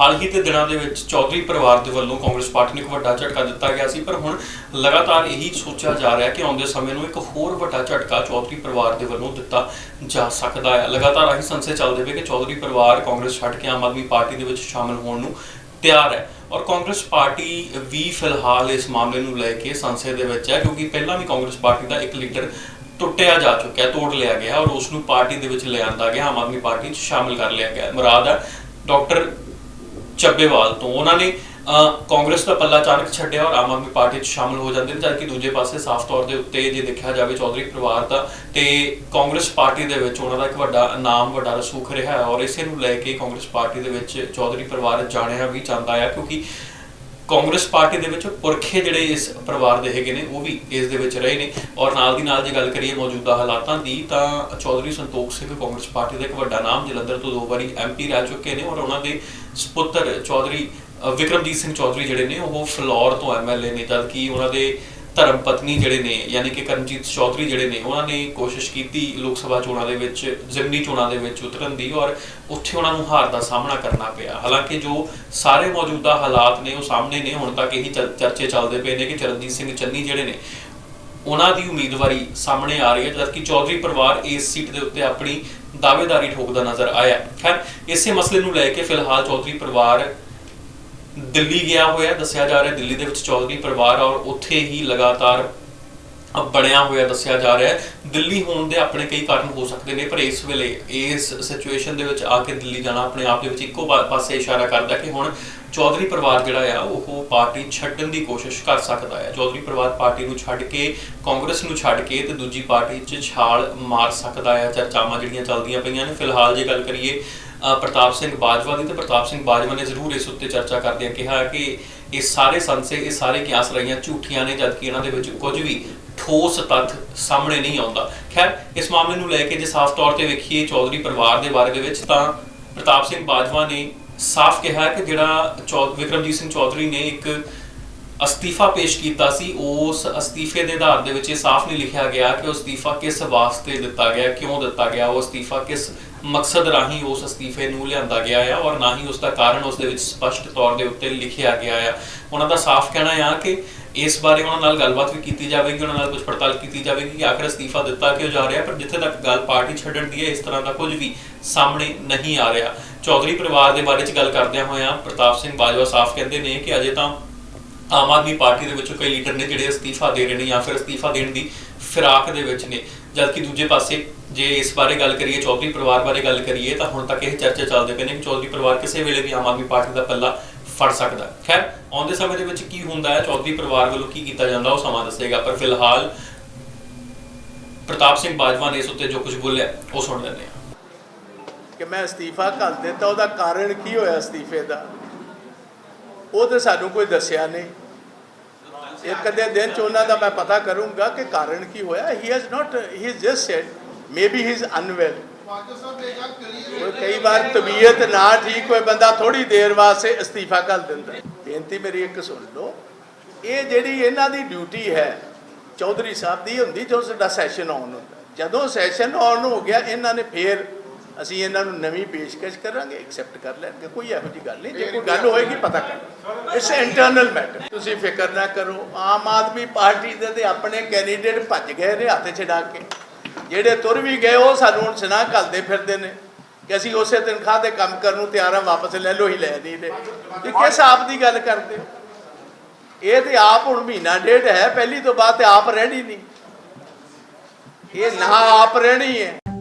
ਹਾਲ ਹੀ ਦੇ ਦਿਨਾਂ ਦੇ ਵਿੱਚ ਚੌਧਰੀ ਪਰਿਵਾਰ ਦੇ ਵੱਲੋਂ ਕਾਂਗਰਸ ਪਾਰਟੀ ਨੂੰ ਇੱਕ ਵੱਡਾ ਝਟਕਾ ਦਿੱਤਾ ਗਿਆ ਸੀ, ਪਰ ਹੁਣ ਲਗਾਤਾਰ ਇਹੀ ਸੋਚਿਆ ਜਾ ਰਿਹਾ ਕਿ ਆਉਂਦੇ ਸਮੇਂ ਨੂੰ ਇੱਕ ਹੋਰ ਵੱਡਾ ਝਟਕਾ ਚੌਧਰੀ ਪਰਿਵਾਰ ਦੇ ਵੱਲੋਂ ਦਿੱਤਾ ਜਾ ਸਕਦਾ ਹੈ। ਲਗਾਤਾਰ ਆਹੀ ਸੰਸੇ ਚੱਲਦੇ ਪਏ ਕਿ ਚੌਧਰੀ ਪਰਿਵਾਰ ਕਾਂਗਰਸ ਛੱਡ ਕੇ ਆਮ ਆਦਮੀ ਪਾਰਟੀ ਦੇ ਵਿੱਚ ਸ਼ਾਮਲ ਹੋਣ ਨੂੰ ਤਿਆਰ ਹੈ ਔਰ ਕਾਂਗਰਸ ਪਾਰਟੀ ਵੀ ਫਿਲਹਾਲ ਇਸ ਮਾਮਲੇ ਨੂੰ ਲੈ ਕੇ ਸੰਸਦ ਦੇ ਵਿੱਚ ਹੈ, ਕਿਉਂਕਿ ਪਹਿਲਾਂ ਵੀ ਕਾਂਗਰਸ ਪਾਰਟੀ ਦਾ ਇੱਕ ਲੀਡਰ ਟੁੱਟਿਆ ਜਾ ਚੁੱਕਿਆ, ਤੋੜ ਲਿਆ ਗਿਆ ਔਰ ਉਸ ਨੂੰ ਪਾਰਟੀ ਦੇ ਵਿੱਚ ਲਿਆਂਦਾ ਗਿਆ, ਆਮ ਆਦਮੀ ਪਾਰਟੀ 'ਚ ਸ਼ਾਮਿਲ ਕਰ ਲਿਆ ਗਿਆ। ਮੁਰਾਦ ਹੈ, ਡਾਕਟਰ ਚੱਬੇਵਾਲ ਤੋਂ। ਉਹਨਾਂ ਨੇ ਕਾਂਗਰਸ ਦਾ ਪੱਲਾ ਅਚਾਨਕ ਛੱਡਿਆ ਔਰ ਆਮ ਆਦਮੀ ਪਾਰਟੀ 'ਚ ਸ਼ਾਮਲ ਹੋ ਜਾਂਦੇ ਨੇ, ਜਦਕਿ ਦੂਜੇ ਪਾਸੇ ਸਾਫ਼ ਤੌਰ ਦੇ ਉੱਤੇ ਜੇ ਦੇਖਿਆ ਜਾਵੇ ਚੌਧਰੀ ਪਰਿਵਾਰ ਦਾ, ਤੇ ਕਾਂਗਰਸ ਪਾਰਟੀ ਦੇ ਵਿੱਚ ਉਹਨਾਂ ਦਾ ਇੱਕ ਵੱਡਾ ਨਾਮ, ਵੱਡਾ ਰਸੂਖ ਰਿਹਾ ਔਰ ਇਸੇ ਨੂੰ ਲੈ ਕੇ ਕਾਂਗਰਸ ਪਾਰਟੀ ਦੇ ਵਿੱਚ ਚੌਧਰੀ ਪਰਿਵਾਰ ਜਾਣਿਆ ਵੀ ਜਾਂਦਾ ਹੈ ਕਿਉਂਕਿ ਕਾਂਗਰਸ ਪਾਰਟੀ ਦੇ ਵਿੱਚ ਪੁਰਖੇ ਜਿਹੜੇ ਇਸ ਪਰਿਵਾਰ ਦੇ ਹੈਗੇ ਨੇ, ਉਹ ਵੀ ਇਸ ਦੇ ਵਿੱਚ ਰਹੇ ਨੇ। ਔਰ ਨਾਲ ਦੀ ਨਾਲ ਜੇ ਗੱਲ ਕਰੀਏ ਮੌਜੂਦਾ ਹਾਲਾਤਾਂ ਦੀ, ਤਾਂ ਚੌਧਰੀ ਸੰਤੋਖ ਸਿੰਘ ਕਾਂਗਰਸ ਪਾਰਟੀ ਦਾ ਇੱਕ ਵੱਡਾ ਨਾਮ ਜਲੰਧਰ ਤੋਂ ਦੋ ਵਾਰੀ ਐਮਪੀ ਰਹਿ ਚੁੱਕੇ ਨੇ ਔਰ ਉਹਨਾਂ ਦੇ ਸੁਪੁੱਤਰ ਚੌਧਰੀ ਵਿਕਰਮਜੀਤ ਸਿੰਘ ਚੌਧਰੀ ਜਿਹੜੇ ਨੇ, ਉਹ ਫਲੋਰ ਤੋਂ ਐਮਐਲਏ ਨੇ, ਜਦਕਿ ਉਹਨਾਂ ਦੇ ਧਰਮ ਪਤਨੀ ਜਿਹੜੇ ਨੇ, ਯਾਨੀ ਕਿ ਕਰਮਜੀਤ ਚੌਧਰੀ ਜਿਹੜੇ ਨੇ, ਉਹਨਾਂ ਨੇ ਕੋਸ਼ਿਸ਼ ਕੀਤੀ ਲੋਕ ਸਭਾ ਚੋਣਾਂ ਦੇ ਵਿੱਚ, ਜ਼ਿਮਨੀ ਚੋਣਾਂ ਦੇ ਵਿੱਚ ਉਤਰਨ ਦੀ ਔਰ ਉੱਥੇ ਉਹਨਾਂ ਨੂੰ ਹਾਰ ਦਾ ਸਾਹਮਣਾ ਕਰਨਾ ਪਿਆ। ਹਾਲਾਂਕਿ ਜੋ ਸਾਰੇ ਮੌਜੂਦਾ ਹਾਲਾਤ ਨੇ, ਉਹ ਸਾਹਮਣੇ ਨੇ, ਹੁਣ ਤੱਕ ਇਹੀ ਚਰਚੇ ਚੱਲਦੇ ਪਏ ਨੇ ਕਿ ਚਰਨਜੀਤ ਸਿੰਘ ਚੰਨੀ ਜਿਹੜੇ ਨੇ, ਉਹਨਾਂ ਦੀ ਉਮੀਦਵਾਰੀ ਸਾਹਮਣੇ ਆ ਰਹੀ ਹੈ ਜਦਕਿ ਚੌਧਰੀ ਪਰਿਵਾਰ ਇਸ ਸੀਟ ਦੇ ਉੱਤੇ ਆਪਣੀ ਦਾਅਵੇਦਾਰੀ ਠੋਕਦਾ ਨਜ਼ਰ ਆਇਆ। ਖੈਰ, ਇਸੇ ਮਸਲੇ ਨੂੰ ਲੈ ਕੇ ਫਿਲਹਾਲ ਚੌਧਰੀ ਪਰਿਵਾਰ ਦਿੱਲੀ ਗਿਆ ਹੋਇਆ, ਦੱਸਿਆ ਜਾ ਰਿਹਾ ਦਿੱਲੀ ਦੇ ਵਿੱਚ ਚੌਧਰੀ ਪਰਿਵਾਰ ਔਰ ਉੱਥੇ ਹੀ ਲਗਾਤਾਰ ਬਣਿਆ ਹੋਇਆ ਦੱਸਿਆ ਜਾ ਰਿਹਾ ਹੈ। ਦਿੱਲੀ ਹੋਣ ਦੇ ਆਪਣੇ ਕਈ ਕਾਰਨ ਹੋ ਸਕਦੇ ਨੇ, ਪਰ ਇਸ ਵੇਲੇ ਇਸ ਸਿਚੁਏਸ਼ਨ ਦੇ ਵਿੱਚ ਆ ਕੇ ਦਿੱਲੀ ਜਾਣਾ ਆਪਣੇ ਆਪ ਦੇ ਵਿੱਚ ਇੱਕੋ ਪਾਸੇ ਇਸ਼ਾਰਾ ਕਰਦਾ ਕਿ ਹੁਣ ਚੌਧਰੀ ਪਰਿਵਾਰ ਜਿਹੜਾ ਆ, ਉਹ ਪਾਰਟੀ ਛੱਡਣ ਦੀ ਕੋਸ਼ਿਸ਼ ਕਰ ਸਕਦਾ ਹੈ। ਚੌਧਰੀ ਪਰਿਵਾਰ ਪਾਰਟੀ ਨੂੰ ਛੱਡ ਕੇ, ਕਾਂਗਰਸ ਨੂੰ ਛੱਡ ਕੇ ਤੇ ਦੂਜੀ ਪਾਰਟੀ 'ਚ ਛਾਲ ਮਾਰ ਸਕਦਾ ਹੈ। ਚਰਚਾਵਾਂ ਜਿਹੜੀਆਂ ਚੱਲਦੀਆਂ ਪਈਆਂ ਨੇ, ਫਿਲਹਾਲ ਜੇ ਗੱਲ ਕਰੀਏ ਪ੍ਰਤਾਪ ਸਿੰਘ ਬਾਜਵਾ ਦੀ, ਤੇ ਪ੍ਰਤਾਪ ਸਿੰਘ ਬਾਜਵਾ ਨੇ ਜ਼ਰੂਰ ਇਸ ਉੱਤੇ ਚਰਚਾ ਕਰਦਿਆਂ ਕਿਹਾ ਕਿ ਇਹ ਸਾਰੇ ਸੰਸੇ, ਇਹ ਸਾਰੇ ਕਿਆਸ ਰਹੀਆਂ ਝੂਠੀਆਂ ਨੇ, ਜਦਕਿ ਇਹਨਾਂ ਦੇ ਵਿੱਚ ਕੁਝ ਵੀ ਠੋਸ ਤੱਥ ਸਾਹਮਣੇ ਨਹੀਂ ਆਉਂਦਾ। ਖੈਰ, ਇਸ ਮਾਮਲੇ ਨੂੰ ਲੈ ਕੇ ਜੇ ਸਾਫ਼ ਤੌਰ ਤੇ ਵੇਖੀਏ ਚੌਧਰੀ ਪਰਿਵਾਰ ਦੇ ਬਾਰੇ ਦੇ ਵਿੱਚ, ਤਾਂ ਪ੍ਰਤਾਪ ਸਿੰਘ ਬਾਜਵਾ ਨੇ ਸਾਫ਼ ਕਿਹਾ ਕਿ ਜਿਹੜਾ ਵਿਕਰਮਜੀਤ ਸਿੰਘ ਚੌਧਰੀ ਨੇ ਇੱਕ ਅਸਤੀਫਾ ਪੇਸ਼ ਕੀਤਾ ਸੀ, ਉਸ ਅਸਤੀਫੇ ਦੇ ਆਧਾਰ ਦੇ ਵਿੱਚ ਇਹ ਸਾਫ਼ ਨਹੀਂ ਲਿਖਿਆ ਗਿਆ ਕਿ ਉਹ ਅਸਤੀਫਾ ਕਿਸ ਵਾਸਤੇ ਦਿੱਤਾ ਗਿਆ, ਕਿਉਂ ਦਿੱਤਾ ਗਿਆ, ਉਹ ਅਸਤੀਫਾ ਕਿਸ ਮਕਸਦ ਰਾਹੀਂ ਉਸ ਅਸਤੀਫੇ ਨੂੰ ਲਿਆਂਦਾ ਗਿਆ ਹੈ ਔਰ ਨਾ ਹੀ ਉਸ ਦਾ ਕਾਰਨ ਉਸ ਦੇ ਵਿੱਚ ਸਪਸ਼ਟ ਤੌਰ ਦੇ ਉੱਤੇ ਲਿਖਿਆ ਗਿਆ ਹੈ ਉਹਨਾਂ ਦਾ ਸਾਫ਼ ਕਹਿਣਾ ਹੈ ਕਿ ਇਸ ਬਾਰੇ ਉਹਨਾਂ ਨਾਲ ਗੱਲਬਾਤ ਵੀ ਕੀਤੀ ਜਾਵੇਗੀ, ਉਹਨਾਂ ਨਾਲ ਕੁਝ ਪੜਤਾਲ ਕੀਤੀ ਜਾਵੇਗੀ ਕਿ ਆਖਰ ਅਸਤੀਫਾ ਦਿੱਤਾ ਕਿਉਂ ਜਾ ਰਿਹਾ, ਪਰ ਜਿੱਥੇ ਤੱਕ ਗੱਲ ਪਾਰਟੀ ਛੱਡਣ ਦੀ ਹੈ, ਇਸ ਤਰ੍ਹਾਂ ਦਾ ਕੁਝ ਵੀ ਸਾਹਮਣੇ ਨਹੀਂ ਆ ਰਿਹਾ। ਚੌਧਰੀ ਪਰਿਵਾਰ ਦੇ ਬਾਰੇ 'ਚ ਗੱਲ ਕਰਦਿਆਂ ਹੋਇਆਂ ਪ੍ਰਤਾਪ ਸਿੰਘ ਬਾਜਵਾ ਸਾਫ਼ ਕਹਿੰਦੇ ਨੇ ਕਿ ਅਜੇ ਤਾਂ ਆਮ ਆਦਮੀ ਪਾਰਟੀ ਦੇ ਵਿੱਚੋਂ ਕਈ ਲੀਡਰ ਨੇ ਜਿਹੜੇ ਅਸਤੀਫਾ ਦੇ ਰਹੇ ਨੇ ਜਾਂ ਫਿਰ ਅਸਤੀਫਾ ਦੇਣ ਦੀ ਫਿਰਾਕ ਦੇ ਵਿੱਚ ਨੇ। ਜਦਕਿ ਦੂਜੇ ਪਾਸੇ ਜੇ ਇਸ ਬਾਰੇ ਗੱਲ ਕਰੀਏ, ਚੌਧਰੀ ਪਰਿਵਾਰ ਬਾਰੇ ਗੱਲ ਕਰੀਏ, ਤਾਂ ਹੁਣ ਤੱਕ ਇਹ ਚਰਚੇ ਚੱਲਦੇ ਪਏ ਨੇ ਕਿ ਚੌਧਰੀ ਪਰਿਵਾਰ ਕਿਸੇ ਵੇਲੇ ਵੀ ਆਮ ਆਦਮੀ ਪਾਰਟੀ ਦਾ ਪੱਲਾ ਫੜ ਸਕਦਾ ਖੈਰ, ਆਉਂਦੇ ਸਮੇਂ ਦੇ ਵਿੱਚ ਕੀ ਹੁੰਦਾ ਹੈ? ਚੌਧਰੀ ਪਰਿਵਾਰ ਵੱਲੋਂ ਕੀ ਕੀਤਾ ਜਾਂਦਾ, ਉਹ ਸਮਾਂ ਦੱਸੇਗਾ, ਪਰ ਫਿਲਹਾਲ ਪ੍ਰਤਾਪ ਸਿੰਘ ਬਾਜਵਾ ਨੇ ਇਸ ਉੱਤੇ ਜੋ ਕੁਝ ਬੋਲਿਆ, ਉਹ ਸੁਣ ਲੈਂਦੇ ਹਾਂ। ਕਿ ਮੈਂ ਅਸਤੀਫਾ ਘੱਲ ਦਿੱਤਾ, ਉਹਦਾ ਕਾਰਨ ਕੀ ਹੋਇਆ ਅਸਤੀਫੇ ਦਾ? ਉਹ ਤੇ ਸਾਨੂੰ ਕੋਈ ਦੱਸਿਆ ਨਹੀਂ। ਇੱਕ ਅੱਧੇ ਦਿਨ ਚ ਉਹਨਾਂ ਦਾ ਮੈਂ ਪਤਾ ਕਰੂੰਗਾ ਕਿ ਕਾਰਨ ਕੀ ਹੋਇਆ। He has not he just said maybe he is unwell ਕਈ ਵਾਰ ਤਬੀਅਤ ਨਾ ਠੀਕ ਹੋਏ, ਬੰਦਾ ਥੋੜੀ ਦੇਰ ਵਾਸਤੇ ਅਸਤੀਫਾ ਕਰ ਦਿੰਦਾ। ਬੇਨਤੀ ਮੇਰੀ ਇੱਕ ਸੁਣ ਲਓ। ਇਹ ਜਿਹੜੀ ਇਹਨਾਂ ਦੀ ਡਿਊਟੀ ਹੈ, ਚੌਧਰੀ ਸਾਹਿਬ ਦੀ ਹੁੰਦੀ, ਜਦੋਂ ਸਾਡਾ ਸੈਸ਼ਨ ਆਨ ਹੁੰਦਾ। ਜਦੋਂ ਸੈਸ਼ਨ ਆਨ ਹੋ ਗਿਆ, ਇਹਨਾਂ ਨੇ ਫੇਰ ਅਸੀਂ ਇਹਨਾਂ ਨੂੰ ਨਵੀਂ ਪੇਸ਼ਕਸ਼ ਕਰਾਂਗੇ ਐਕਸੈਪਟ ਕਰ ਲੈਣਗੇ। ਕੋਈ ਇਹੋ ਜਿਹੀ ਗੱਲ ਨਹੀਂ। ਜੇ ਕੋਈ ਗੱਲ ਹੋਏਗੀ ਪਤਾ ਕਰ ਇਟਸ ਇੰਟਰਨਲ ਮੈਟਰ ਤੁਸੀਂ ਫਿਕਰ ਨਾ ਕਰੋ। ਆਮ ਆਦਮੀ ਪਾਰਟੀ ਦੇ ਤੇ ਆਪਣੇ ਕੈਂਡੀਡੇਟ ਭੱਜ ਗਏ ਨੇ ਹੱਥ ਛਡਾ ਕੇ। ਜਿਹੜੇ ਤੁਰ ਵੀ ਗਏ ਉਹ ਸਾਨੂੰ ਹੁਣ ਸੁਨਾ ਘੱਲਦੇ ਫਿਰਦੇ ਨੇ ਕਿ ਅਸੀਂ ਉਸੇ ਤਨਖਾਹ ਤੇ ਕੰਮ ਕਰਨ ਨੂੰ ਤਿਆਰ ਆ ਵਾਪਸ ਲੈ ਲਓ ਹੀ ਲੈ ਨਹੀਂ ਲੈ ਇਹ ਕਿਸ ਹਿਸਾਬ ਦੀ ਗੱਲ ਕਰਦੇ? ਇਹ ਤੇ ਆਪ ਹੁਣ ਮਹੀਨਾ ਡੇਢ ਹੈ ਪਹਿਲੀ ਤੋਂ ਬਾਅਦ ਤੇ ਆਪ ਰਹਿਣੀ ਨਹੀਂ। ਇਹ ਨਾ ਆਪ ਰਹਿਣੀ ਹੈ।